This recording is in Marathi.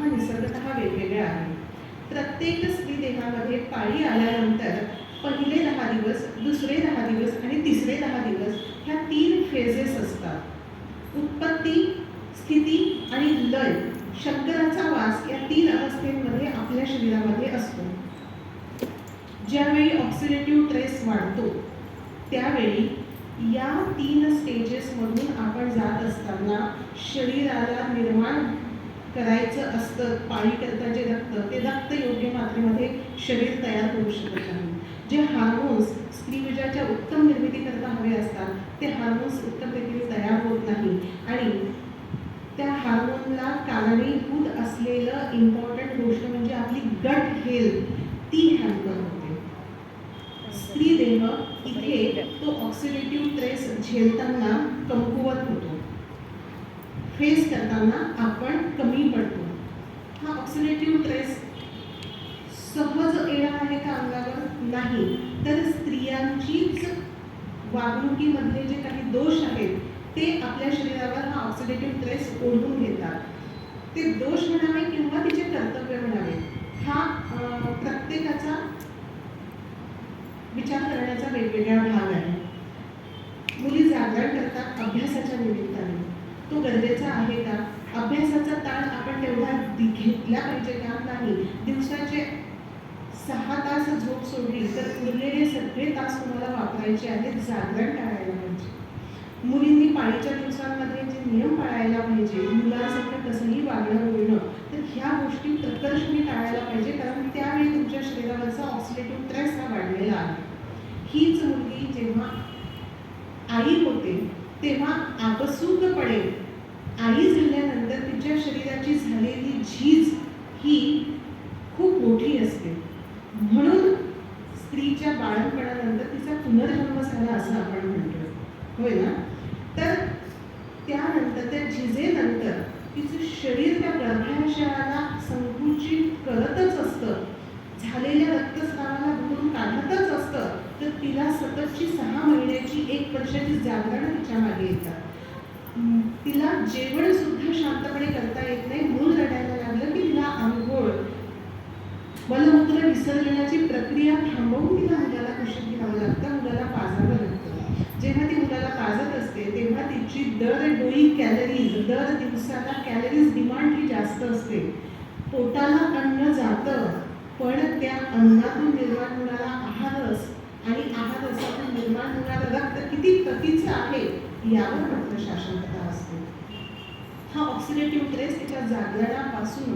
हा निसर्गतः वेगवेगळा आहे. प्रत्येक स्त्री देहामध्ये पाळी आल्यानंतर पहिले दहा दिवस दुसरे दहा दिवस आणि तिसरे दहा दिवस ह्या तीन फेजेस असतात. उत्पत्ती स्थिती आणि लय शंकराचा वास या तीन अवस्थेमध्ये आपल्या शरीरामध्ये असतो. ज्यावेळी ऑक्सिडेटिव्ह ट्रेस वाढतो त्यावेळी या तीन स्टेजेसमधून आपण जात असताना शरीराला निर्माण करायचं असतं पाळीकरता जे रक्त ते रक्त योग्य मात्रेमध्ये शरीर तयार होऊ शकत नाही. जे हार्मोन्स स्त्रीविजाच्या उत्तम निर्मितीकरता हवे असतात ते हार्मोन्स उत्तम रीतीने तयार होत नाही. आणि त्या हार्मोनला कारणीभूत असलेलं इम्पॉर्टंट गोष्ट म्हणजे आपली गट हेल्थ ती हॅम्पर होते. स्त्री देह इथे तो ऑक्सिडेटिव्ह ट्रेस झेलताना कमकुवत होतो. फेस करताना आपण कमी पडतो. हा ऑक्सिडेटिव्ह ट्रेस सहज येणार आहे का अंगावर? नाही. तर स्त्रियांचीच वागणुकीमधले जे काही दोष आहेत ते आपल्या शरीरावर हा ऑक्सिडेटिव्ह ट्रेस ओढून घेतात. ते दोष म्हणावे किंवा तिचे कर्तव्य म्हणावे हा प्रत्येकाचा विचार करण्याचा वेगवेगळा भाग आहे. मुली जागरण करतात अभ्यासाच्या निमित्ताने. तो गरजेचा आहे का? अभ्यासाचा ताण आपण तेवढा घेतला पाहिजे का? नाही. दिवसाचे सहा तास झोप सोडली तर उरलेले सगळे तास तुम्हाला वापरायचे आहेत जागरण टाळायला पाहिजे. मुलींनी पाळीच्या दिवसांमध्ये जे नियम पाळायला पाहिजे मुलांसारखं कसंही वागणं बोलणं तर ह्या गोष्टी प्रकर्षणी टाळायला पाहिजे कारण त्यावेळी तुमच्या शरीरावरचा ऑक्सिडेटिव्ह ट्रेस हा वाढलेला आहे. हीच मुलगी जेव्हा आई होते तेव्हा आपसूकपणे आई झाल्यानंतर तिच्या शरीराची झालेली झीज ही खूप मोठी असते. म्हणून स्त्रीच्या बाळणपणानंतर तिचा पुनर्जन्म झाला असं आपण म्हणतो होय ना? तर त्यानंतर त्या झिजेनंतर तिचं शरीर त्या गर्भाशयाला संकुचित करतच असतं. झालेल्या रक्तस्रावाला भरून काढतच असतं. तिला सततची सहा महिन्याची एक वर्षाची जागरण तिच्यामागे येतात तिला जेवण सुद्धा शांतपणे करता येत नाही. मूल रडायला लागलं की तिला आंघोळ मलमूत्र विसर्जनाची प्रक्रिया थांबवून तिला मुलाला कुशीत घ्यावं लागतं. मुलाला पाजावं लागतं. जेव्हा ती मुलाला पाजत असते तेव्हा तिची दर डोई कॅलरीज दर दिवसाला कॅलरीज डिमांड ही जास्त असते. पोटाला अन्न जातं पण त्या अन्नातून निर्माण होणारा आहारस आणि आहारसातून निर्माण होणारं रक्त किती आहे यावर मात्र शासनकता असते. हा ऑक्सिडेटिव्ह ट्रेस तिच्या जागरणापासून